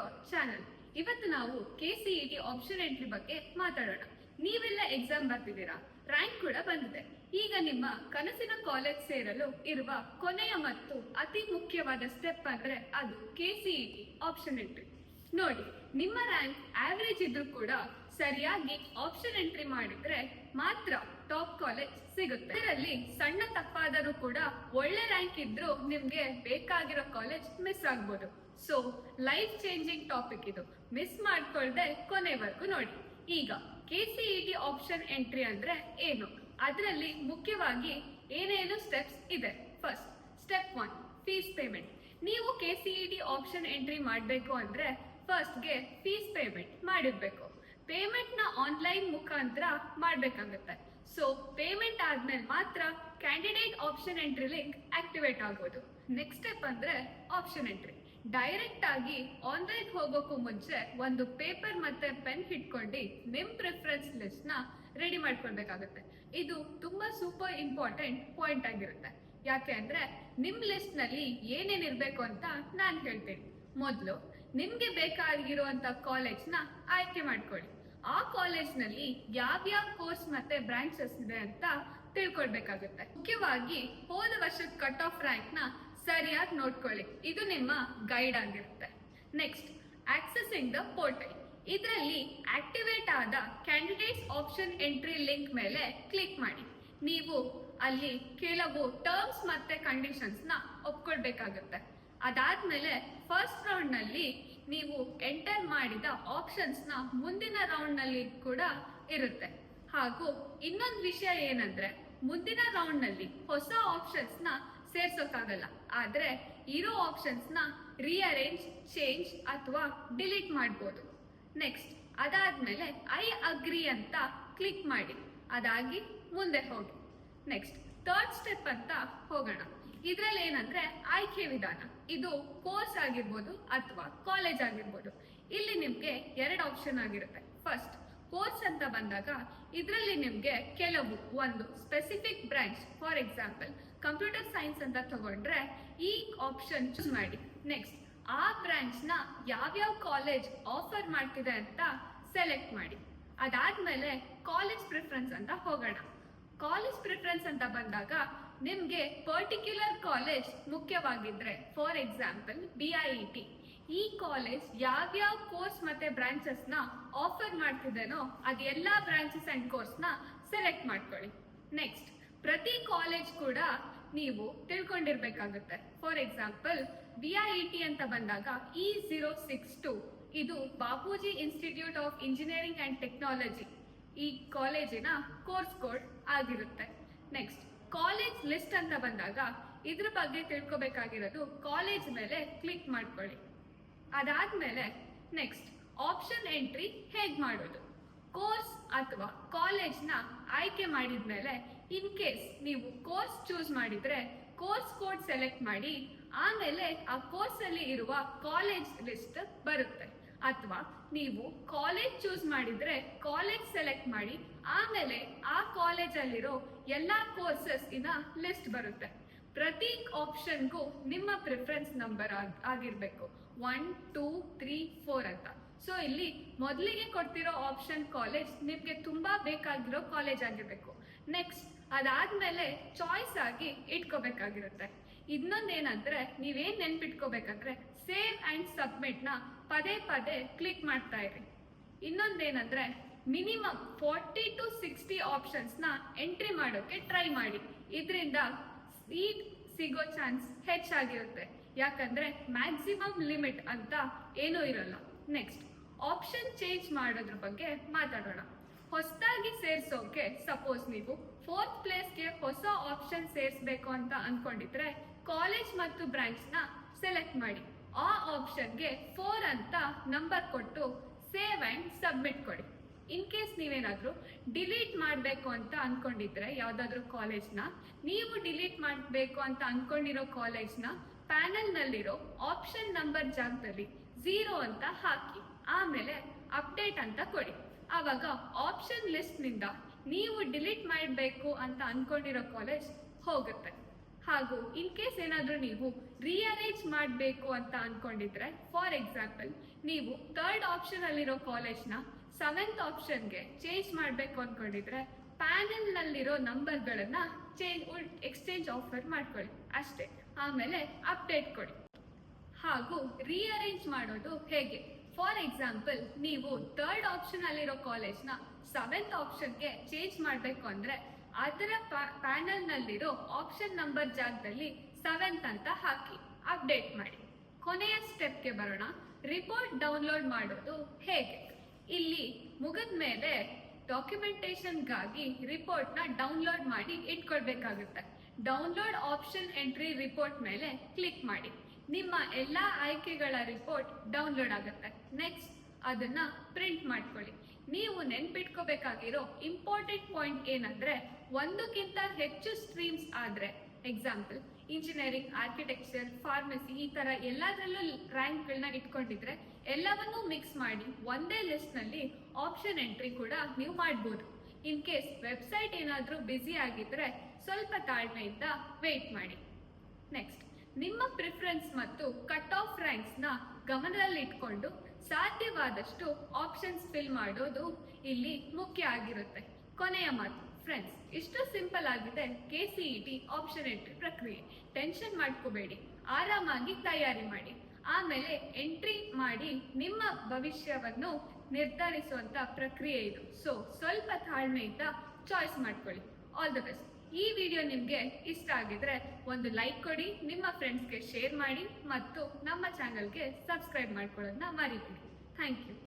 Hour channel ಇವತ್ತು ನಾವು K C E T option entry ಬಗ್ಗೆ ಮಾತಾಡೋಣ. ನೀವೆಲ್ಲ ಎಕ್ಸಾಮ್ ಬರ್ತಿದ್ದೀರಾ ರ್ಯಾಂಕ್ ಕೂಡ ಬಂದಿದೆ. ಈಗ ನಿಮ್ಮ ಕನಸಿನ ಕಾಲೇಜ್ ಸೇರಲು ಇರುವ ಕೊನೆಯ ಮತ್ತು ಅತಿ ಮುಖ್ಯವಾದ ಸ್ಟೆಪ್ ಅಂದ್ರೆ ಅದು K C E T option entry ನೋಡಿ, ನಿಮ್ಮ ರ್ಯಾಂಕ್ ಆವರೇಜ್ ಇದ್ರೂ ಕೂಡ ಸರಿಯಾಗಿ ಆಪ್ಷನ್ ಎಂಟ್ರಿ ಮಾಡಿದ್ರೆ ಮಾತ್ರ ಟಾಪ್ ಕಾಲೇಜ್ ಸಿಗುತ್ತೆ. ಇದರಲ್ಲಿ ಸಣ್ಣ ತಪ್ಪಾದರೂ ಕೂಡ ಒಳ್ಳೆ ರ್ಯಾಂಕ್ ಇದ್ರೂ ನಿಮ್ಗೆ ಬೇಕಾಗಿರೋ ಕಾಲೇಜ್ ಮಿಸ್ ಆಗ್ಬೋದು. ಸೊ ಲೈಫ್ ಚೇಂಜಿಂಗ್ ಟಾಪಿಕ್ ಇದು. ಮಿಸ್ ಮಾಡ್ಕೊಳ್ದೆ ಕೊನೆವರೆಗೂ ನೋಡಿ. ಈಗ K C E T option entry ಅಂದ್ರೆ ಏನು? ಅದರಲ್ಲಿ ಮುಖ್ಯವಾಗಿ ಏನೇನು ಸ್ಟೆಪ್ಸ್ ಇದೆ? First step one fees payment ನೀವು K C E T option entry ಮಾಡಬೇಕು ಅಂದ್ರೆ ಫಸ್ಟ್ಗೆ ಫೀಸ್ ಪೇಮೆಂಟ್ ಮಾಡಿರ್ಬೇಕು. ಪೇಮೆಂಟ್ನ ಆನ್ಲೈನ್ ಮುಖಾಂತರ ಮಾಡ್ಬೇಕಾಗುತ್ತೆ. ಸೊ ಪೇಮೆಂಟ್ ಆದ್ಮೇಲೆ ಮಾತ್ರ candidate option entry link activate ಆಗೋದು. ನೆಕ್ಸ್ಟ್ ಸ್ಟೆಪ್ ಅಂದ್ರೆ ಆಪ್ಷನ್ ಎಂಟ್ರಿ ಡೈರೆಕ್ಟ್ ಆಗಿ ಆನ್ಲೈನ್ ಹೋಗೋಕ್ಕೂ ಮುಂಚೆ ಒಂದು ಪೇಪರ್ ಮತ್ತೆ ಪೆನ್ ಹಿಡ್ಕೊಂಡು ನಿಮ್ ಪ್ರಿಫರೆನ್ಸ್ ಲಿಸ್ಟ್ನ ರೆಡಿ ಮಾಡ್ಕೊಳ್ಬೇಕಾಗುತ್ತೆ. ಇದು ತುಂಬಾ ಸೂಪರ್ ಇಂಪಾರ್ಟೆಂಟ್ ಪಾಯಿಂಟ್ ಆಗಿರುತ್ತೆ. ಯಾಕೆ ಅಂದ್ರೆ ನಿಮ್ ಲಿಸ್ಟ್ನಲ್ಲಿ ಏನೇನ್ ಇರ್ಬೇಕು ಅಂತ ನಾನು ಹೇಳ್ತೀನಿ. ಮೊದಲು ನಿಮ್ಗೆ ಬೇಕಾಗಿರುವಂತ ಕಾಲೇಜ್ನ ಆಯ್ಕೆ ಮಾಡ್ಕೊಳ್ಳಿ. ಆ ಕಾಲೇಜ್ನಲ್ಲಿ ಯಾವ್ಯಾವ ಕೋರ್ಸ್ ಮತ್ತೆ ಬ್ರಾಂಚಸ್ ಇದೆ ಅಂತ ತಿಳ್ಕೊಳ್ಬೇಕಾಗುತ್ತೆ. ಮುಖ್ಯವಾಗಿ ಹೋದ ವರ್ಷದ ಕಟ್ ಆಫ್ ರ್ಯಾಂಕ್ನ ಸರಿಯಾಗಿ ನೋಡ್ಕೊಳ್ಳಿ. ಇದು ನಿಮ್ಮ ಗೈಡ್ ಆಗಿರುತ್ತೆ. ನೆಕ್ಸ್ಟ್ ಆಕ್ಸೆಸಿಂಗ್ ದ ಪೋರ್ಟಲ್ ಇದರಲ್ಲಿ ಆಕ್ಟಿವೇಟ್ ಆದ ಕ್ಯಾಂಡಿಡೇಟ್ಸ್ ಆಪ್ಷನ್ ಎಂಟ್ರಿ ಲಿಂಕ್ ಮೇಲೆ ಕ್ಲಿಕ್ ಮಾಡಿ. ನೀವು ಅಲ್ಲಿ ಕೆಲವು ಟರ್ಮ್ಸ್ ಮತ್ತೆ ಕಂಡೀಷನ್ಸ್ನ ಒಪ್ಕೊಳ್ಬೇಕಾಗುತ್ತೆ. ಅದಾದ್ಮೇಲೆ ಫಸ್ಟ್ ರೌಂಡ್ನಲ್ಲಿ ನೀವು ಎಂಟರ್ ಮಾಡಿದ ಆಪ್ಷನ್ಸ್ನ ಮುಂದಿನ ರೌಂಡ್ನಲ್ಲಿ ಕೂಡ ಇರುತ್ತೆ. ಹಾಗೂ ಇನ್ನೊಂದು ವಿಷಯ ಏನಂದ್ರೆ, ಮುಂದಿನ ರೌಂಡ್ನಲ್ಲಿ ಹೊಸ ಆಪ್ಷನ್ಸ್ನ ಸೇರ್ಸೋಕ್ಕಾಗಲ್ಲ. ಆದರೆ ಇರೋ ಆಪ್ಷನ್ಸ್ನ ರಿಅರೇಂಜ್ ಚೇಂಜ್ ಅಥವಾ ಡಿಲೀಟ್ ಮಾಡ್ಬೋದು. ನೆಕ್ಸ್ಟ್ ಅದಾದ್ಮೇಲೆ ಐ ಅಗ್ರಿ ಅಂತ ಕ್ಲಿಕ್ ಮಾಡಿ. ಅದಾಗಿ ಮುಂದೆ ಹೋಗಿ. ನೆಕ್ಸ್ಟ್ ಥರ್ಡ್ ಸ್ಟೆಪ್ ಅಂತ ಹೋಗೋಣ. ಇದರಲ್ಲಿ ಏನಂದ್ರೆ ಆಯ್ಕೆ ವಿಧಾನ. ಇದು ಕೋರ್ಸ್ ಆಗಿರ್ಬೋದು ಅಥವಾ ಕಾಲೇಜ್ ಆಗಿರ್ಬೋದು. ಇಲ್ಲಿ ನಿಮಗೆ ಎರಡು ಆಪ್ಷನ್ ಆಗಿರುತ್ತೆ. ಫಸ್ಟ್ ಕೋರ್ಸ್ ಅಂತ ಬಂದಾಗ ಇದರಲ್ಲಿ ನಿಮಗೆ ಕೆಲವು ಒಂದು specific branch for example computer science ಅಂತ ತಗೊಂಡ್ರೆ ಈ ಆಪ್ಷನ್ ಚೂಸ್ ಮಾಡಿ. ನೆಕ್ಸ್ಟ್ ಆ ಬ್ರಾಂಚ್ನ ಯಾವ್ಯಾವ ಕಾಲೇಜ್ ಆಫರ್ ಮಾಡ್ತಿದೆ ಅಂತ ಸೆಲೆಕ್ಟ್ ಮಾಡಿ. ಅದಾದ್ಮೇಲೆ ಕಾಲೇಜ್ ಪ್ರಿಫರೆನ್ಸ್ ಅಂತ ಹೋಗೋಣ. ಕಾಲೇಜ್ ಪ್ರಿಫರೆನ್ಸ್ ಅಂತ ಬಂದಾಗ ನಿಮಗೆ particular college ಮುಖ್ಯವಾಗಿದ್ರೆ for example B I T ಈ ಕಾಲೇಜ್ ಯಾವ್ಯಾವ ಕೋರ್ಸ್ ಮತ್ತೆ ಬ್ರಾಂಚಸ್ನ ಆಫರ್ ಮಾಡ್ತಿದ್ದೇನೋ ಅದೆಲ್ಲಾ ಬ್ರಾಂಚಸ್ ಅಂಡ್ ಕೋರ್ಸ್ನ ಸೆಲೆಕ್ಟ್ ಮಾಡ್ಕೊಳ್ಳಿ. ನೆಕ್ಸ್ಟ್ ಪ್ರತಿ ಕಾಲೇಜ್ ಕೂಡ ನೀವು ತಿಳ್ಕೊಂಡಿರ್ಬೇಕಾಗುತ್ತೆ. For example B I T ಅಂತ ಬಂದಾಗ ಇ ಜೀರೋ ಸಿಕ್ಸ್ ಟು ಇದು Bapuji institute of engineering and technology ಈ ಕಾಲೇಜಿನ ಕೋರ್ಸ್ ಕೋಡ್ ಆಗಿರುತ್ತೆ. ನೆಕ್ಸ್ಟ್ ಕಾಲೇಜ್ ಲಿಸ್ಟ್ ಅಂತ ಬಂದಾಗ ಇದ್ರ ಬಗ್ಗೆ ತಿಳ್ಕೊಬೇಕಾಗಿರೋದು ಕಾಲೇಜ್ ಮೇಲೆ ಕ್ಲಿಕ್ ಮಾಡ್ಕೊಳ್ಳಿ. ಅದಾದ್ಮೇಲೆ ನೆಕ್ಸ್ಟ್ ಆಪ್ಷನ್ ಎಂಟ್ರಿ ಹೇಗೆ ಮಾಡೋದು? ಕೋರ್ಸ್ ಅಥವಾ ಕಾಲೇಜ್ನ ಆಯ್ಕೆ ಮಾಡಿದ್ಮೇಲೆ ಇನ್ ಕೇಸ್ ನೀವು ಕೋರ್ಸ್ ಚೂಸ್ ಮಾಡಿದ್ರೆ ಕೋರ್ಸ್ ಕೋಡ್ ಸೆಲೆಕ್ಟ್ ಮಾಡಿ, ಆಮೇಲೆ ಆ ಕೋರ್ಸ್ ಅಲ್ಲಿ ಇರುವ ಕಾಲೇಜ್ ಲಿಸ್ಟ್ ಬರುತ್ತೆ. ಅಥವಾ ನೀವು ಕಾಲೇಜ್ ಚೂಸ್ ಮಾಡಿದ್ರೆ ಕಾಲೇಜ್ ಸೆಲೆಕ್ಟ್ ಮಾಡಿ, ಆಮೇಲೆ ಆ ಕಾಲೇಜ್ ಅಲ್ಲಿರೋ ಎಲ್ಲಾ ಕೋರ್ಸಸ್ ಇನ ಲಿಸ್ಟ್ ಬರುತ್ತೆ. ಪ್ರತಿ ಆಪ್ಷನ್ಗೂ ನಿಮ್ಮ ಪ್ರಿಫರೆನ್ಸ್ ನಂಬರ್ ಆಗಿರ್ಬೇಕು. ಒನ್, ಟೂ, ತ್ರೀ, ಫೋರ್ ಅಂತ. ಸೊ ಇಲ್ಲಿ ಮೊದಲಿಗೆ ಕೊಡ್ತಿರೋ ಆಪ್ಷನ್ ಕಾಲೇಜ್ ನಿಮಗೆ ತುಂಬಾ ಬೇಕಾಗಿರೋ ಕಾಲೇಜ್ ಆಗಿರಬೇಕು. ನೆಕ್ಸ್ಟ್ ಅದಾದ್ಮೇಲೆ ಚಾಯ್ಸ್ ಆಗಿ ಇಟ್ಕೋಬೇಕಾಗಿರುತ್ತೆ. ಇನ್ನೊಂದೇನಂದ್ರೆ, ನೀವೇನ್ ನೆನ್ಪಿಟ್ಕೋಬೇಕಂದ್ರೆ ಸೇವ್ ಅಂಡ್ ಸಬ್ಮಿಟ್ನ ಪದೇ ಪದೇ ಕ್ಲಿಕ್ ಮಾಡ್ತಾ ಇರಿ. ಇನ್ನೊಂದೇನಂದ್ರೆ ಮಿನಿಮಮ್ ಫಾರ್ಟಿ ಟು ಸಿಕ್ಸ್ಟಿ ಆಪ್ಷನ್ಸ್ನ ಎಂಟ್ರಿ ಮಾಡೋಕೆ ಟ್ರೈ ಮಾಡಿ. ಇದರಿಂದ ಸೀಟ್ ಸಿಗೋ ಚಾನ್ಸ್ ಹೆಚ್ಚಾಗಿರುತ್ತೆ. ಯಾಕಂದ್ರೆ ಮ್ಯಾಕ್ಸಿಮಮ್ ಲಿಮಿಟ್ ಅಂತ ಏನೂ ಇರಲ್ಲ. ನೆಕ್ಸ್ಟ್ ಆಪ್ಷನ್ ಚೇಂಜ್ ಮಾಡೋದ್ರ ಬಗ್ಗೆ ಮಾತಾಡೋಣ. ಹೊಸದಾಗಿ ಸೇರ್ಸೋಕೆ ಸಪೋಸ್ ನೀವು ಫೋರ್ತ್ ಪ್ಲೇಸ್ಗೆ ಹೊಸ ಆಪ್ಷನ್ ಸೇರಿಸಬೇಕು ಅಂತ ಅನ್ಕೊಂಡಿದ್ರೆ ಕಾಲೇಜ್ ಮತ್ತು ಬ್ರಾಂಚ್ನ ಸೆಲೆಕ್ಟ್ ಮಾಡಿ. ಆ ಆಪ್ಷನ್ಗೆ ಫೋರ್ ಅಂತ ನಂಬರ್ ಕೊಟ್ಟು ಸೇವ್ ಅಂಡ್ ಸಬ್ಮಿಟ್ ಕೊಡಿ. ಇನ್ ಕೇಸ್ ನೀವೇನಾದ್ರೂ ಡಿಲೀಟ್ ಮಾಡಬೇಕು ಅಂತ ಅನ್ಕೊಂಡಿದ್ರೆ ಯಾವುದಾದ್ರೂ ಕಾಲೇಜ್ನ ನೀವು ಡಿಲೀಟ್ ಮಾಡಬೇಕು ಅಂತ ಅನ್ಕೊಂಡಿರೋ ಕಾಲೇಜ್ನ ಪ್ಯಾನಲ್ನಲ್ಲಿರೋ ಆಪ್ಷನ್ ನಂಬರ್ ಜಾಗದಲ್ಲಿ ಝೀರೋ ಅಂತ ಹಾಕಿ. ಆಮೇಲೆ ಅಪ್ಡೇಟ್ ಅಂತ ಕೊಡಿ. ಆವಾಗ ಆಪ್ಷನ್ ಲಿಸ್ಟ್ನಿಂದ ನೀವು ಡಿಲೀಟ್ ಮಾಡಬೇಕು ಅಂತ ಅನ್ಕೊಂಡಿರೋ ಕಾಲೇಜ್ ಹೋಗುತ್ತೆ. ಹಾಗೂ ಇನ್ ಕೇಸ್ ಏನಾದರೂ ನೀವು ರಿಅರೇಂಜ್ ಮಾಡಬೇಕು ಅಂತ ಅನ್ಕೊಂಡಿದ್ರೆ ಫಾರ್ ಎಕ್ಸಾಂಪಲ್ ನೀವು ಥರ್ಡ್ ಆಪ್ಷನ್ ಅಲ್ಲಿರೋ ಕಾಲೇಜ್ನ ಸೆವೆಂತ್ ಆಪ್ಷನ್ಗೆ ಚೇಂಜ್ ಮಾಡಬೇಕು ಅನ್ಕೊಂಡಿದ್ರೆ ಪ್ಯಾನೆಲ್ನಲ್ಲಿರೋ ನಂಬರ್ಗಳನ್ನ ಚೇಂಜ್ ಎಕ್ಸ್ಚೇಂಜ್ ಆಫರ್ ಮಾಡ್ಕೊಳ್ಳಿ. ಅಷ್ಟೇ. ಆಮೇಲೆ ಅಪ್ಡೇಟ್ ಕೊಡಿ. ಹಾಗೂ ರೀಅರೇಂಜ್ ಮಾಡೋದು ಹೇಗೆ? ಫಾರ್ ಎಕ್ಸಾಂಪಲ್ ನೀವು ಥರ್ಡ್ ಆಪ್ಷನ್ ಅಲ್ಲಿರೋ ಕಾಲೇಜ್ನ ಸೆವೆಂತ್ ಆಪ್ಷನ್ಗೆ ಚೇಂಜ್ ಮಾಡಬೇಕು ಅಂದ್ರೆ ಅದರ ಪ್ಯಾನಲ್ ನಲ್ಲಿರೋ ಆಪ್ಷನ್ ನಂಬರ್ ಜಾಗದಲ್ಲಿ ಸೆವೆಂತ್ ಅಂತ ಹಾಕಿ ಅಪ್ಡೇಟ್ ಮಾಡಿ. ಕೊನೆಯ ಸ್ಟೆಪ್ಗೆ ಬರೋಣ. ರಿಪೋರ್ಟ್ ಡೌನ್ಲೋಡ್ ಮಾಡೋದು ಹೇಗೆ? ಇಲ್ಲಿ ಮುಗಿದ ಮೇಲೆ ಡಾಕ್ಯುಮೆಂಟೇಶನ್ಗಾಗಿ ರಿಪೋರ್ಟ್ನ ಡೌನ್ಲೋಡ್ ಮಾಡಿ ಇಟ್ಕೊಳ್ಬೇಕಾಗುತ್ತೆ. ಡೌನ್ಲೋಡ್ ಆಪ್ಷನ್ ಎಂಟ್ರಿ ರಿಪೋರ್ಟ್ ಮೇಲೆ ಕ್ಲಿಕ್ ಮಾಡಿ. ನಿಮ್ಮ ಎಲ್ಲ ಆಯ್ಕೆಗಳ ರಿಪೋರ್ಟ್ ಡೌನ್ಲೋಡ್ ಆಗುತ್ತೆ. ನೆಕ್ಸ್ಟ್ ಅದನ್ನ ಪ್ರಿಂಟ್ ಮಾಡ್ಕೊಳ್ಳಿ. ನೀವು ನೆನ್ಪಿಟ್ಕೋಬೇಕಾಗಿರೋ ಇಂಪಾರ್ಟೆಂಟ್ ಪಾಯಿಂಟ್ ಏನಂದ್ರೆ, ಒಂದಕ್ಕಿಂತ ಹೆಚ್ಚು ಸ್ಟ್ರೀಮ್ಸ್ ಆದ್ರೆ ಎಕ್ಸಾಂಪಲ್ ಇಂಜಿನಿಯರಿಂಗ್ ಆರ್ಕಿಟೆಕ್ಚರ್ ಫಾರ್ಮಸಿ ಈ ತರ ಎಲ್ಲದರಲ್ಲೂ ರ್ಯಾಂಕ್ಗಳನ್ನ ಇಟ್ಕೊಂಡಿದ್ರೆ, ಎಲ್ಲವನ್ನೂ ಮಿಕ್ಸ್ ಮಾಡಿ ಒಂದೇ ಲಿಸ್ಟ್ನಲ್ಲಿ ಆಪ್ಷನ್ ಎಂಟ್ರಿ ಕೂಡ ನೀವು ಮಾಡ್ಬೋದು. ಇನ್ ಕೇಸ್ ವೆಬ್ಸೈಟ್ ಏನಾದರೂ ಬ್ಯುಸಿ ಆಗಿದ್ರೆ ಸ್ವಲ್ಪ ತಾಳ್ಮೆಯಿಂದ ವೇಟ್ ಮಾಡಿ. ನೆಕ್ಸ್ಟ್ ನಿಮ್ಮ ಪ್ರಿಫರೆನ್ಸ್ ಮತ್ತು ಕಟ್ ಆಫ್ ರ್ಯಾಂಕ್ಸ್ನ ಗಮನದಲ್ಲಿಟ್ಕೊಂಡು ಸಾಧ್ಯವಾದಷ್ಟು ಆಪ್ಷನ್ಸ್ ಫಿಲ್ ಮಾಡೋದು ಇಲ್ಲಿ ಮುಖ್ಯ ಆಗಿರುತ್ತೆ. ಕೊನೆಯ ಮಾತು ಫ್ರೆಂಡ್ಸ್ ಇಷ್ಟು ಸಿಂಪಲ್ ಆಗಿದೆ K C E T option entry ಪ್ರಕ್ರಿಯೆ. ಟೆನ್ಷನ್ ಮಾಡ್ಕೋಬೇಡಿ, ಆರಾಮಾಗಿ ತಯಾರಿ ಮಾಡಿ. ಆಮೇಲೆ ಎಂಟ್ರಿ ಮಾಡಿ ನಿಮ್ಮ ಭವಿಷ್ಯವನ್ನು ನಿರ್ಧರಿಸುವಂತ ಪ್ರಕ್ರಿಯೆ ಇದು. ಸೊ ಸ್ವಲ್ಪ ತಾಳ್ಮೆಯಿಂದ ಚಾಯ್ಸ್ ಮಾಡ್ಕೊಳ್ಳಿ. ಆಲ್ ದ ಬೆಸ್ಟ್ ಈ ವಿಡಿಯೋ ನಿಮಗೆ ಇಷ್ಟ ಆಗಿದ್ರೆ ಒಂದು ಲೈಕ್ ಕೊಡಿ, ನಿಮ್ಮ ಫ್ರೆಂಡ್ಸ್ಗೆ ಶೇರ್ ಮಾಡಿ ಮತ್ತು ನಮ್ಮ ಚಾನಲ್ಗೆ ಸಬ್ಸ್ಕ್ರೈಬ್ ಮಾಡ್ಕೊಳ್ಳೋದನ್ನ ಮರಿಬೇಡಿ. Thank you